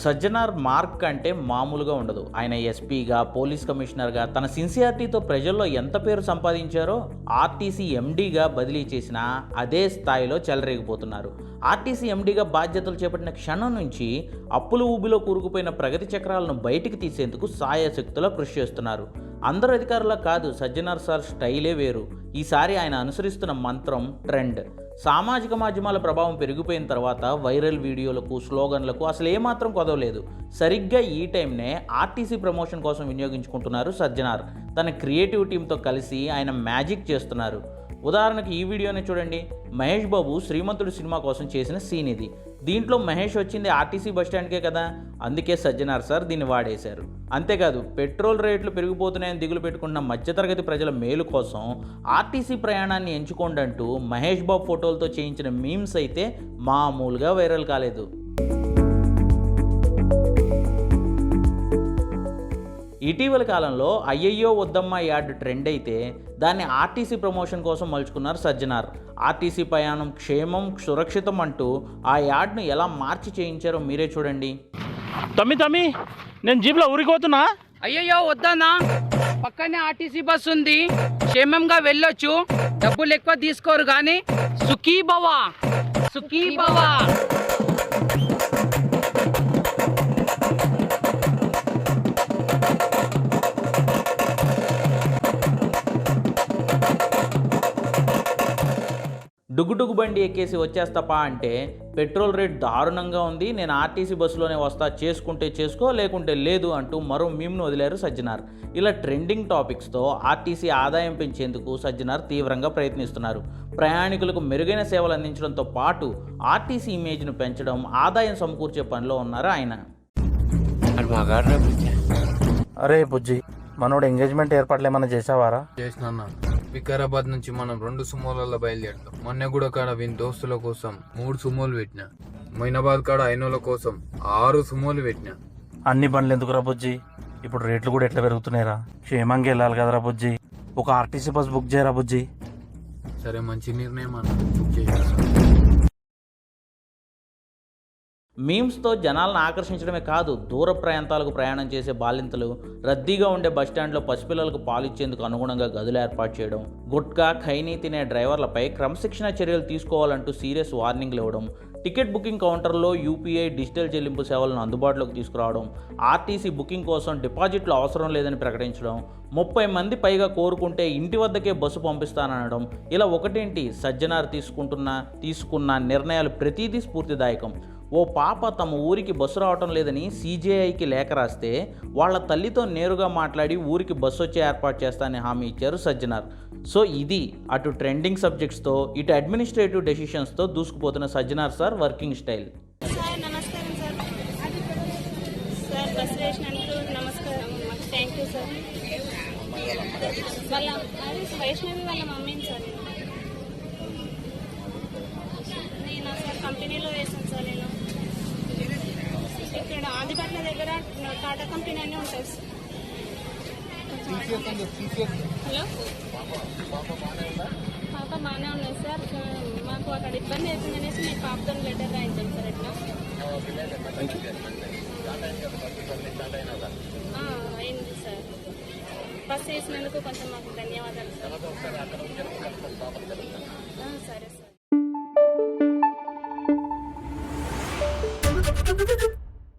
Sajjanar mark అంటే మామూలుగా ఉండదు. ఆయన ఎస్పీగా పోలీస్ కమిషనర్గా తన సిన్సియారిటీతో ప్రజల్లో ఎంత పేరు సంపాదించారో ఆర్టీసీ ఎండీగా బదిలీ చేసినా అదే స్థాయిలో చెలరేగిపోతున్నారు. ఆర్టీసీ ఎండీగా బాధ్యతలు చేపట్టిన క్షణం నుంచి అప్పుల ఊబిలో కూరుకుపోయిన ప్రగతి చక్రాలను బయటికి తీసేందుకు సాయశక్తులా కృషి చేస్తున్నారు. అందరు అధికారులా కాదు సజ్జనార్ సార్ స్టైలే వేరు. ఈసారి ఆయన అనుసరిస్తున్న మంత్రం ట్రెండ్. సామాజిక మాధ్యమాల ప్రభావం పెరిగిపోయిన తర్వాత వైరల్ వీడియోలకు స్లోగన్లకు అసలు ఏమాత్రం కొదవలేదు. సరిగ్గా ఈ టైంనే ఆర్టీసీ ప్రమోషన్ కోసం వినియోగించుకుంటున్నారు సజ్జనార్. తన క్రియేటివ్ టీంతో కలిసి ఆయన మ్యాజిక్ చేస్తున్నారు. ఉదాహరణకు ఈ వీడియోని చూడండి. మహేష్ బాబు శ్రీమంతుడు సినిమా కోసం చేసిన సీన్ ఇది. దీంట్లో మహేష్ వచ్చింది ఆర్టీసీ బస్ స్టాండ్కే కదా. అందుకే సజ్జనార్ సార్ దీన్ని వాడేశారు. అంతేకాదు పెట్రోల్ రేట్లు పెరిగిపోతున్నాయని దిగులు పెట్టుకున్న మధ్యతరగతి ప్రజల మేలు కోసం ఆర్టీసీ ప్రయాణాన్ని ఎంచుకోండి అంటూ మహేష్ బాబు ఫోటోలతో చేయించిన మీమ్స్ అయితే మామూలుగా వైరల్ కాలేదు. ఇటీవల కాలంలో అయ్యయ్యో వద్దమ్మ యాడ్ ట్రెండ్ అయితే దాన్ని ఆర్టీసీ ప్రమోషన్ కోసం మలుచుకున్నారు సజ్జనార్. ఆర్టీసీ ప్రయాణం క్షేమం సురక్షితం అంటూ ఆ యాడ్ను ఎలా మార్చి చేయించారో మీరే చూడండి. తమ్మి తమ్మి నేను జీప్లో ఊరికి పోతున్నా అయ్యయ్యో వద్దన్నా. పక్కనే ఆర్టీసీ బస్ ఉంది. క్షేమంగా వెళ్ళొచ్చు. డబ్బులు ఎక్కువ తీసుకోరు కానీ సుఖీ భవ సుఖీ భవ డుగుడుగు బండి ఎక్కేసి వచ్చేస్తాపా అంటే పెట్రోల్ రేట్ దారుణంగా ఉంది నేను ఆర్టీసీ బస్సులోనే వస్తా చేసుకుంటే చేసుకో లేకుంటే లేదు అంటూ మరో మీమ్ను వదిలారు సజ్జనార్. ఇలా ట్రెండింగ్ టాపిక్స్తో ఆర్టీసీ ఆదాయం పెంచేందుకు సజ్జనార్ తీవ్రంగా ప్రయత్నిస్తున్నారు. ప్రయాణికులకు మెరుగైన సేవలు అందించడంతో పాటు ఆర్టీసీ ఇమేజ్ను పెంచడం ఆదాయం సమకూర్చే పనిలో ఉన్నారు ఆయన. అరే బుజ్జి మనోడు ఎంగేజ్మెంట్ ఏర్పాట్లు ఏమైనా చేసావారా? చేసిన వికారాబాద్ నుంచి మనం రెండు సుమోలలో బయలుదేరుతాం. మొన్న కూడా కాడ వీని దోస్తుల కోసం మూడు సుమోలు పెట్టిన. మొయినాబాద్ కాడ ఐనోల కోసం ఆరు సుమోలు పెట్టిన. అన్ని బండ్లు ఎందుకురా బుజ్జి? ఇప్పుడు రేట్లు కూడా ఎట్లా పెరుగుతున్నాయిరా? క్షేమంగా వెళ్ళాలి కదరా బుజ్జి? ఒక ఆర్టీసీ బస్ బుక్ చేయరా బుజ్జి? సరే మంచి నిర్ణయం అన్న. బుక్ చేసేస్తా. మీమ్స్తో జనాలను ఆకర్షించడమే కాదు దూర ప్రాంతాలకు ప్రయాణం చేసే బాలింతలు రద్దీగా ఉండే బస్టాండ్లో పసిపిల్లలకు పాలిచ్చేందుకు అనుగుణంగా గదులు ఏర్పాటు చేయడం గుట్కా ఖైనీ తినే డ్రైవర్లపై క్రమశిక్షణ చర్యలు తీసుకోవాలంటూ సీరియస్ వార్నింగ్లు ఇవ్వడం టికెట్ బుకింగ్ కౌంటర్లో యూపీఐ డిజిటల్ చెల్లింపు సేవలను అందుబాటులోకి తీసుకురావడం ఆర్టీసీ బుకింగ్ కోసం డిపాజిట్లు అవసరం లేదని ప్రకటించడం ముప్పై మంది పైగా కోరుకుంటే ఇంటి వద్దకే బస్సు పంపిస్తాననడం ఇలా ఒకటేంటి? సజ్జనార్ తీసుకుంటున్న తీసుకున్న నిర్ణయాలు ప్రతిదీ స్ఫూర్తిదాయకం. ఓ పాప తమ ఊరికి బస్సు రావటం లేదని సీజేఐకి లేఖ రాస్తే వాళ్ళ తల్లితో నేరుగా మాట్లాడి ఊరికి బస్సు వచ్చే ఏర్పాటు చేస్తానని హామీ ఇచ్చారు సజ్జనార్. సో ఇది అటు ట్రెండింగ్ సబ్జెక్ట్స్తో ఇటు అడ్మినిస్ట్రేటివ్ డెసిషన్స్తో దూసుకుపోతున్న సజ్జనార్ సార్ వర్కింగ్ స్టైల్ వాళ్ళ వైష్ణవి వాళ్ళ మమ్మీని సార్ నేను. సార్ కంపెనీలో వేసాను సార్ నేను. ఆదిపట్ల దగ్గర టాటా కంపెనీ అన్నీ ఉంటాయి. Sir hello? పాప బాగానే ఉన్నాయి సార్. మాకు అక్కడ ఇబ్బంది అవుతుంది అనేసి మేము పాపతో లెటర్ రాయించాం సార్ ఎట్లా ఆ, అయింది సార్. బస్ వేసినందుకు కొంచెం మాకు ధన్యవాదాలు సార్. ఆ, సరే సార్.